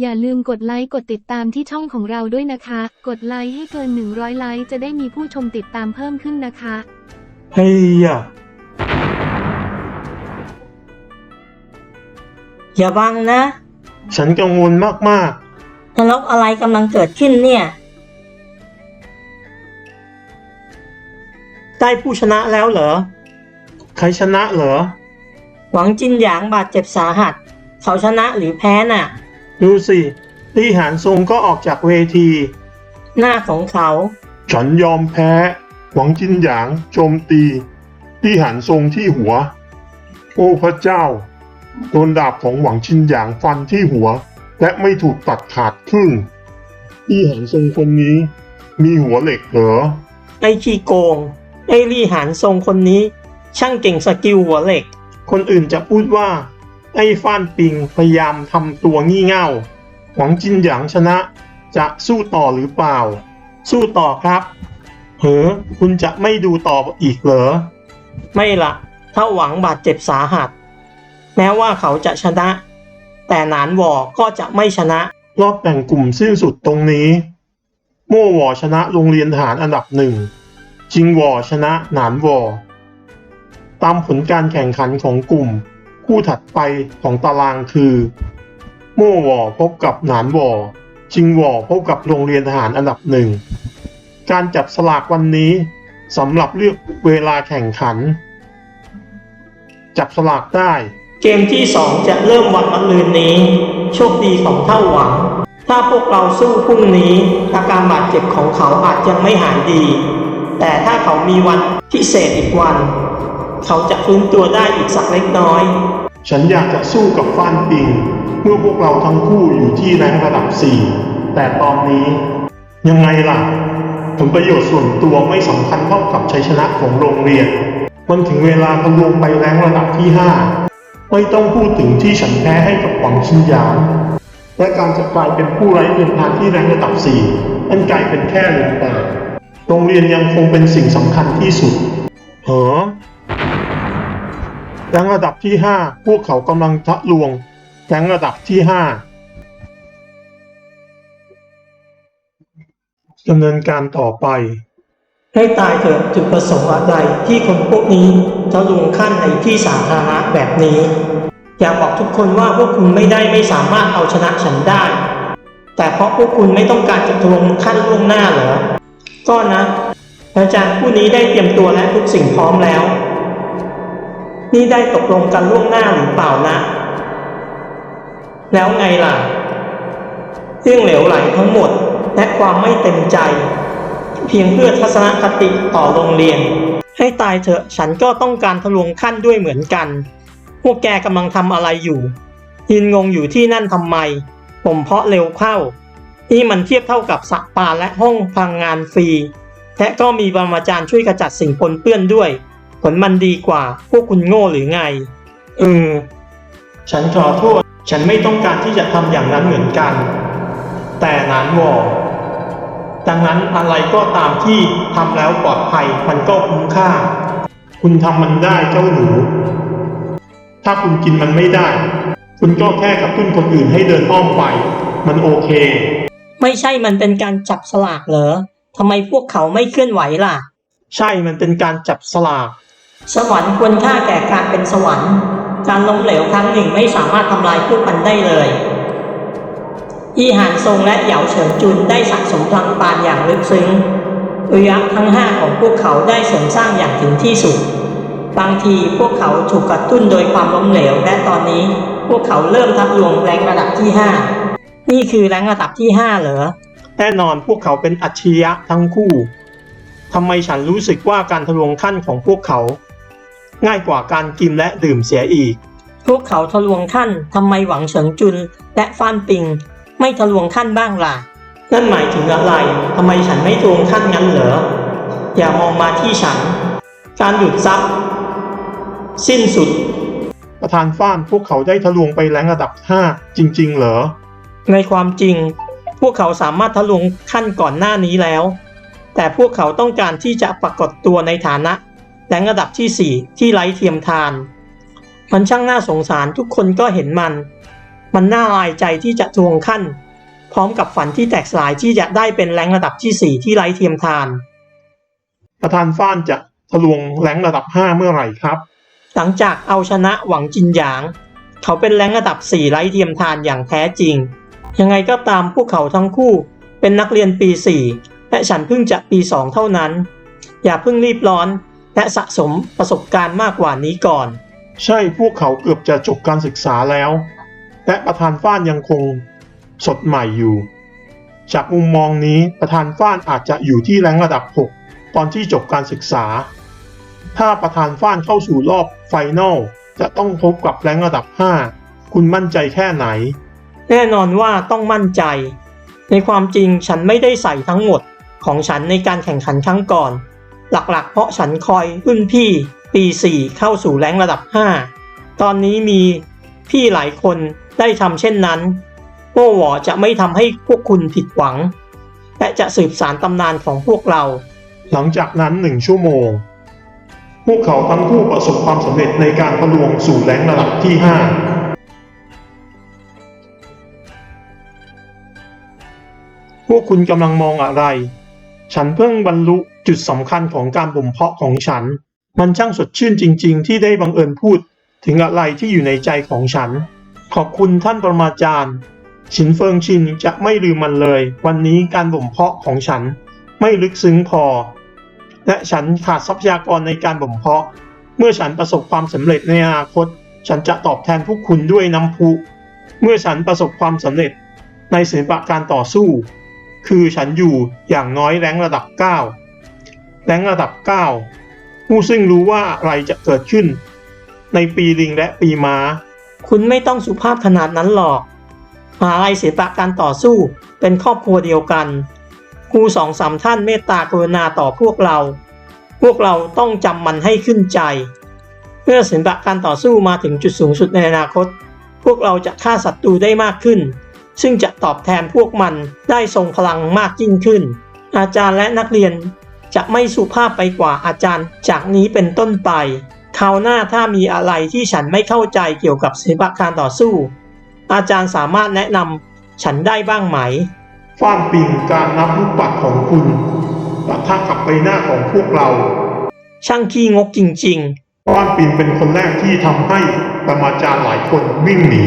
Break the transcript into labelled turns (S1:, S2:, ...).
S1: อย่าลืมกดไลค์กดติดตามที่ช่องของเราด้วยนะคะ กดไลค์ให้เกิน 100 ไลค์จะได้มีผู้ชมติดตามเพิ่มขึ้นนะคะ
S2: เฮีย
S3: อย่าบังนะ
S2: ฉันกังวลมาก
S3: นรกอะไรกำลังเกิดขึ้นเนี่ย
S2: ๆ ได้ผู้ชนะแล้วเหรอ ใครชนะเหรอ
S3: หวังจินหยางบาดเจ็บสาหัส เขาชนะหรือแพ้น่ะ
S2: ดูสิลี่หานทรงก็ออกจากเวที
S3: หน้าของเขา
S4: ฉันยอมแพ้ หวังจินหยางโจมตีที่หันทรงที่หัว โอ้พระเจ้า โดนดาบของหวังจินหยางฟันที่หัว และไม่ถูกตัดขาดครึ่งที่หันทรงคนนี้ มีหัวเหล็กเหรอ
S3: ไอ้ขี้โกง ไอ้ลี่หานทรงคนนี้ ช่างเก่งสกิลหัวเหล็ก
S2: คนอื่นจะพูดว่า ไอ้ฟ้านปิงพยายามทำตัวงี่เง่า หวังจินหยางชนะจะสู้ต่อหรือเปล่า สู้ต่อครับเฮ้อคุณจะไม่ดูต่ออีกเหรอ ไม่ละถ้าหวังบาดเจ็บสาหัส แม้ว่าเขาจะชนะ แต่หนานวอก็จะไม่ชนะ รอบแบ่งกลุ่มสิ้นสุดตรงนี้ โม่วอชนะโรงเรียนทหารอันดับหนึ่งจิงวอชนะหนานวอ ตามผลการแข่งขันของกลุ่ม คู่ถัดไปของตารางคือ โม่วอพบกับหนานวอจิงวอพบกับโรงเรียนทหารอันดับหนึ่ง การจับสลากวันนี้สำหรับเลือกเวลาแข่งขัน จับสลากได้ เกมที่ 2 จะเริ่มวันมะรืนนี้ โชคดีของเท่าหวัง ถ้าพวกเราสู้พรุ่งนี้ อาการบาดเจ็บของเขาอาจยังไม่หายดี แต่ถ้าเขามีวันพิเศษอีกวัน เขาจะฟื้นตัวได้อีกสักเล็กน้อย ฉันอยากจะสู้กับฟ้านปิง เมื่อพวกเราทั้งคู่อยู่ที่แรงระดับ 4 แต่ตอนนี้ ยังไงล่ะ ผลประโยชน์ส่วนตัวไม่สำคัญเท่ากับชัยชนะของโรงเรียน มันถึงเวลาทะลวงไปแรงระดับที่ 5 ไม่ต้องพูดถึงที่ฉันแพ้ให้กับหวังชินหยางและการจะกลายเป็นผู้ไร้เงินทางที่แรงระดับ4นั่นกลายเป็นแค่ลืมตาโรงเรียนยังคงเป็นสิ่งสำคัญที่สุดเหรอ แรงระดับที่ 5 พวกเขากำลังทะลวงแรงระดับที่ 5ดำเนินการต่อไป ให้ตายเถิดจุดประสงค์อะไรที่คนพวกนี้ทะลวงขั้นในที่สาธารณะแบบนี้ อยากบอกทุกคนว่าพวกคุณไม่ได้ไม่สามารถเอาชนะฉันได้ แต่เพราะพวกคุณไม่ต้องการจะทะลวงขั้นล่วงหน้าเหรอก็นะอาจารย์ผู้นี้ได้เตรียมตัวและทุกสิ่งพร้อมแล้ว นี่ได้ตกลงกันล่วงหน้าหรือเปล่านะ แล้วไงล่ะ เรื่องเหลวไหลทั้งหมดและความไม่เต็มใจ เพียงเพื่อทัศนคติต่อโรงเรียน ให้ตายเถอะฉันก็ต้องการทะลวงขั้นด้วยเหมือนกัน พวกแกกำลังทำอะไรอยู่ ยืนงงอยู่ที่นั่นทำไม ผมเพาะเร็วเข้า นี่มันเทียบเท่ากับสระปาและห้องพังงานฟรีและก็มีปรมาจารย์ช่วยขจัดสิ่งปนเปื้อนด้วย ผลมันดีกว่า พวกคุณโง่หรือไง เออ ฉันขอโทษ ฉันไม่ต้องการที่จะทำอย่างนั้นเหมือนกัน แต่นานวอดังนั้นอะไรก็ตามที่ทำแล้วปลอดภัยมันก็คุ้มค่า คุณทำมันได้เจ้าหนู ถ้าคุณกินมันไม่ได้ คุณก็แค่กระตุ้นคนอื่นให้เดินอ้อมไป มันโอเค
S3: ไม่ใช่มันเป็นการจับสลากเหรอทำไมพวกเขาไม่เคลื่อนไหวล่ะ
S2: ใช่มันเป็นการจับสลาก
S3: สวรรค์ควรค่าแก่การเป็นสวรรค์ การล้มเหลวครั้งหนึ่งไม่สามารถทำลายพวกมันได้เลย อีหานทรงและเหยาเฉินจุนได้สะสมพลังปานอย่างลึกซึ้งอุยะทั้งห้าของพวกเขาได้เสริมสร้างอย่างถึงที่สุด บางทีพวกเขาถูกกระตุ้นโดยความล้มเหลว และตอนนี้พวกเขาเริ่มทับลวงแรงระดับที่ห้านี่คือแรงระดับที่ห้าเหรอ แน่นอนพวกเขาเป็นอัจฉริยะทั้งคู่ทำไมฉันรู้สึกว่าการทะลวงขั้นของพวกเขา ง่ายกว่าการกินและดื่มเสียอีก พวกเขาทะลวงขั้นทำไมหวังเฉิงจุนและฟานปิง ไม่ทะลวงขั้นบ้างล่ะ นั่นหมายถึงอะไรทำไมฉันไม่ทะลวงขั้นงั้นเหรอ อย่ามองมาที่ฉัน การหยุดซับสิ้นสุด ประธานฟ้านพวกเขาได้ทะลวงไปแรงระดับ 5 จริง ๆ เหรอ ในความจริง พวกเขาสามารถทะลวงขั้นก่อนหน้านี้แล้ว แต่พวกเขาต้องการที่จะปรากฏตัวในฐานะ แรงระดับที่ 4 ที่ไร้เทียมทาน มันช่างน่าสงสารทุกคนก็เห็นมัน มันน่าลายใจที่จะทวงขั้น พร้อมกับฝันที่แตกสลายที่จะได้เป็นแรงระดับที่ 4 ที่ไร้เทียมทาน
S2: ประธานฟ้านจะทะลวงแรงระดับ 5 เมื่อไหร่ครับ
S3: หลังจากเอาชนะหวังจินหยาง เขาเป็นแรงระดับ 4 ไร้เทียมทานอย่างแท้จริง ยังไงก็ตามพวกเขาทั้งคู่เป็นนักเรียนปี 4 และฉันเพิ่งจะปี 2 เท่านั้น อย่าเพิ่งรีบร้อน และสะสมประสบการณ์มากกว่านี้ก่อน
S2: ใช่พวกเขาเกือบจะจบการศึกษาแล้ว และประธานฟ้านยังคงสดใหม่อยู่ จากมุมมองนี้ประธานฟ้านอาจจะอยู่ที่แรงระดับ 6 ตอนที่จบการศึกษา ถ้าประธานฟ้านเข้าสู่รอบไฟนอลจะต้องพบกับแรงระดับ 5 คุณมั่นใจแค่ไหน
S3: แน่นอนว่าต้องมั่นใจ ในความจริงฉันไม่ได้ใส่ทั้งหมดของฉันในการแข่งขันครั้งก่อน หลักๆ เพราะฉันคอยรุ่นพี่ปี 4 เข้าสู่แรงระดับ 5 ตอนนี้มีพี่หลายคนได้ทำเช่นนั้นโอ้หวอจะไม่ทำให้พวกคุณผิดหวัง และจะสืบสารตำนานของพวกเรา
S2: หลังจากนั้นหนึ่งชั่วโมง พวกเขาทั้งคู่ประสบความสำเร็จในการทะลวงสู่แรงระดับที่ 5พวกคุณกำลังมองอะไร ฉันเพิ่งบรรลุ จุดสำคัญของการบ่มเพาะของฉัน มันช่างสดชื่นจริง ๆ ที่ได้บังเอิญพูดถึงอะไรที่อยู่ในใจของฉัน ขอบคุณท่านปรมาจารย์ ฉินเฟิงชินจะไม่ลืมมันเลย วันนี้การบ่มเพาะของฉันไม่ลึกซึ้งพอ และฉันขาดทรัพยากรในการบ่มเพาะ เมื่อฉันประสบความสำเร็จในอนาคต ฉันจะตอบแทนพวกคุณด้วยน้ำพุ เมื่อฉันประสบความสำเร็จในศิลปะการต่อสู้ คือฉันอยู่อย่างน้อยแรงระดับ 9 แรงระดับ 9 ผู้ซึ่งรู้ว่าอะไรจะเกิดขึ้น ในปีลิงและปีม้า
S3: คุณไม่ต้องสุภาพขนาดนั้นหรอกมหาลัยศิลปะการต่อสู้เป็นครอบครัวเดียวกันครูสองสามท่านเมตตากรุณาต่อพวกเรา พวกเราต้องจำมันให้ขึ้นใจ เมื่อศิลปะการต่อสู้มาถึงจุดสูงสุดในอนาคต พวกเราจะฆ่าศัตรูได้มากขึ้น ซึ่งจะตอบแทนพวกมันได้ทรงพลังมากยิ่งขึ้น อาจารย์และนักเรียน จะไม่สุภาพไปกว่าอาจารย์ จากนี้เป็นต้นไปคราวหน้าถ้ามีอะไรที่ฉันไม่เข้าใจเกี่ยวกับศิลปะการต่อสู้ อาจารย์สามารถแนะนำฉันได้บ้างไหม
S2: ฟ้านปิงการนับลูกปัดของคุณปะทะกับใบหน้าของพวกเรา
S3: ช่างขี้งกจริง
S2: ฟ้านปิงเป็นคนแรกที่ทำให้ปรมาจารย์หลายคนวิ่งหนี